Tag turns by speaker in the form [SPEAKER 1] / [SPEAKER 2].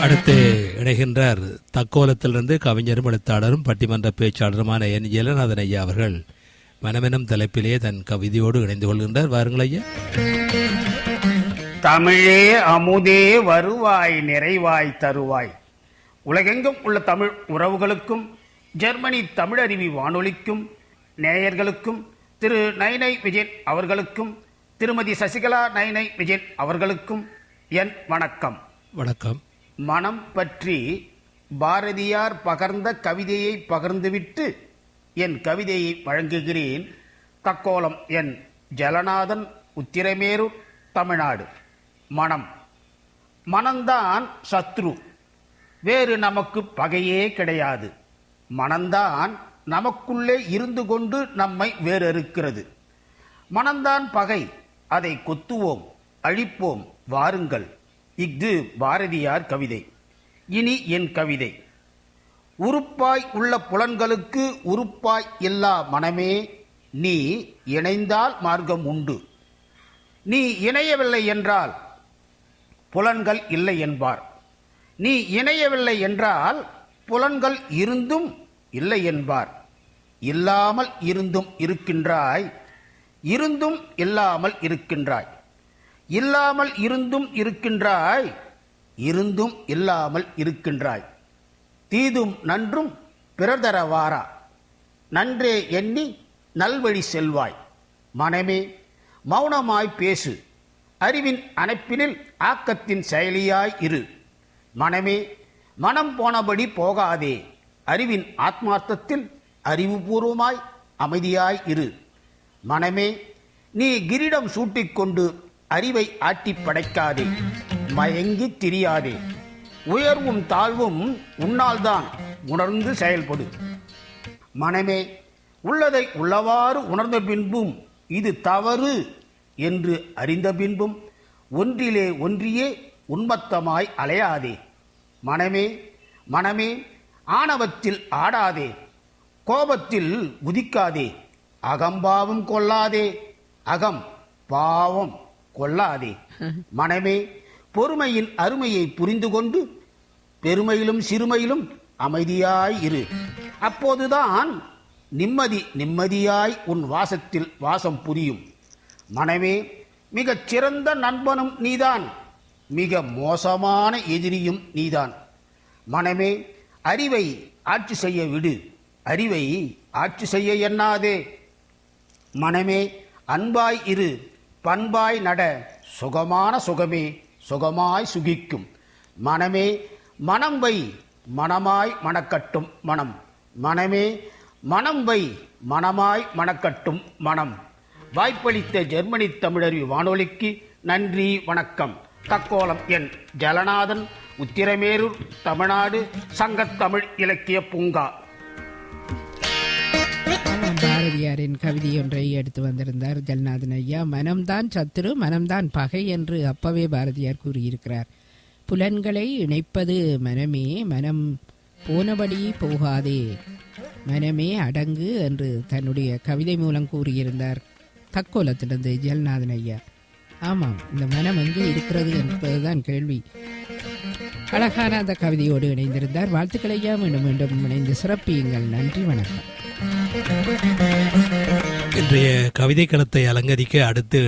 [SPEAKER 1] அடுத்து இணைகின்றார் தக்கோலத்திலிருந்து கவிஞரும் எழுத்தாளரும் பட்டிமன்ற பேச்சாளருமான என். ஜெயலநாதன் ஐயா அவர்கள். மனமெனும் தலைப்பிலே தன் கவிதையோடு இணைந்து கொள்கின்றார். வாருங்கள் ஐயா.
[SPEAKER 2] தமிழே அமுதே வருவாய் நிறைவாய் தருவாய். உலகெங்கும் உள்ள தமிழ் உறவுகளுக்கும் ஜெர்மனி தமிழருவி வானொலிக்கும் நேயர்களுக்கும் திரு நைனை விஜயன் அவர்களுக்கும் திருமதி சசிகலா நைனை விஜயன் அவர்களுக்கும் என் வணக்கம்.
[SPEAKER 1] வணக்கம்.
[SPEAKER 2] மனம் பற்றி பாரதியார் பகர்ந்த கவிதையை பகிர்ந்துவிட்டு என் கவிதையை வழங்குகிறேன். தக்கோலம் என் ஜலநாதன் உத்திரமேரூர் தமிழ்நாடு. மனம். மனம்தான் சத்ரு. வேறு நமக்கு பகையே கிடையாது. மனம்தான் நமக்குள்ளே இருந்து கொண்டு நம்மை வேறறுக்கிறது. மனம்தான் பகை. அதை கொத்துவோம் அழிப்போம் வாருங்கள். இஃது பாரதியார் கவிதை. இனி என் கவிதை. உறுப்பாய் உள்ள புலன்களுக்கு உறுப்பாய் இல்லா மனமே நீ இணைந்தால் மார்க்கம் உண்டு. நீ இணையவில்லை என்றால் புலன்கள் இல்லை என்பார். நீ இணையவில்லை என்றால் புலன்கள் இருந்தும் இல்லை என்பார். இல்லாமல் இருந்தும் இருக்கின்றாய் இருந்தும் இல்லாமல் இருக்கின்றாய். இல்லாமல் இருந்தும் இருக்கின்றாய் இருந்தும் இல்லாமல் இருக்கின்றாய். தீதும் நன்றும் பிறதர வாரா. நன்றே எண்ணி நல்வழி செல்வாய். மனமே மௌனமாய் பேசு. அறிவின் அணைப்பினில் ஆக்கத்தின் செயலியாய் இரு. மனமே மனம் போனபடி போகாதே. அறிவின் ஆத்மார்த்தத்தில் அறிவுபூர்வமாய் அமைதியாய் இரு. மனமே நீ கிரீடம் சூட்டிக்கொண்டு அறிவை ஆட்டி படைக்காதே மயங்கித் திரியாதே. உயர்வும் தாழ்வும் உன்னால்தான் உணர்ந்து செயல்படு. மனமே உள்ளதை உள்ளவாறு உணர்ந்த பின்பும் இது தவறு என்று அறிந்த பின்பும் ஒன்றிலே ஒன்றியே உன்மத்தமாய் அலையாதே. மனமே மனமே ஆணவத்தில் ஆடாதே கோபத்தில் குதிக்காதே அகம்பாவம் கொள்ளாதே அகம் பாவம் கொள்ளாதே. மனமே பொறுமையின் அருமையை புரிந்து கொண்டு பெருமையிலும் சிறுமையிலும் அமைதியாய் இரு. அப்போதுதான் நிம்மதி நிம்மதியாய் உன் வாசத்தில் வாசம் புரியும். மனமே மிகச் சிறந்த நண்பனும் நீதான். மிக மோசமான எதிரியும் நீதான். மனமே அறிவை ஆட்சி செய்ய விடு. அறிவை ஆட்சி செய்ய எண்ணாதே. மனமே அன்பாய் இரு. பண்பாய் நட சுகமான சுகமே சுகமாய் சுகிக்கும். மனமே மனம் வை மனமாய் மணக்கட்டும் மனம். மனமே மனம் வை மனமாய் மணக்கட்டும் மனம். வாய்ப்பளித்த ஜெர்மனி தமிழறி வானொலிக்கு நன்றி வணக்கம். தக்கோலம் என் ஜலநாதன் உத்திரமேரூர் தமிழ்நாடு சங்கத்தமிழ் இலக்கிய பூங்கா.
[SPEAKER 3] பாரதியாரின் கவிதை ஒன்றை எடுத்து வந்திருந்தார் ஜல்நாதன் ஐயா. மனம்தான் சத்துரு மனம்தான் பகை என்று அப்பவே பாரதியார் கூறியிருக்கிறார். புலன்களை இணைப்பது மனமே மனம் போனபடி போகாதே மனமே அடங்கு என்று தன்னுடைய கவிதை மூலம் கூறியிருந்தார் தக்கோலத்திலிருந்து ஜல்நாதன் ஐயா. ஆமாம் இந்த மனம் எங்கே இருக்கிறது என்பதுதான் கேள்வி. அழகான அந்த கவிதையோடு இணைந்திருந்தார். வாழ்த்துக்கள் ஐயா. மீண்டும் மீண்டும் இணைந்து சிறப்பியுங்கள். நன்றி வணக்கம்.
[SPEAKER 1] இன்றைய கவிதை களத்தை அலங்கரிக்க அடுத்து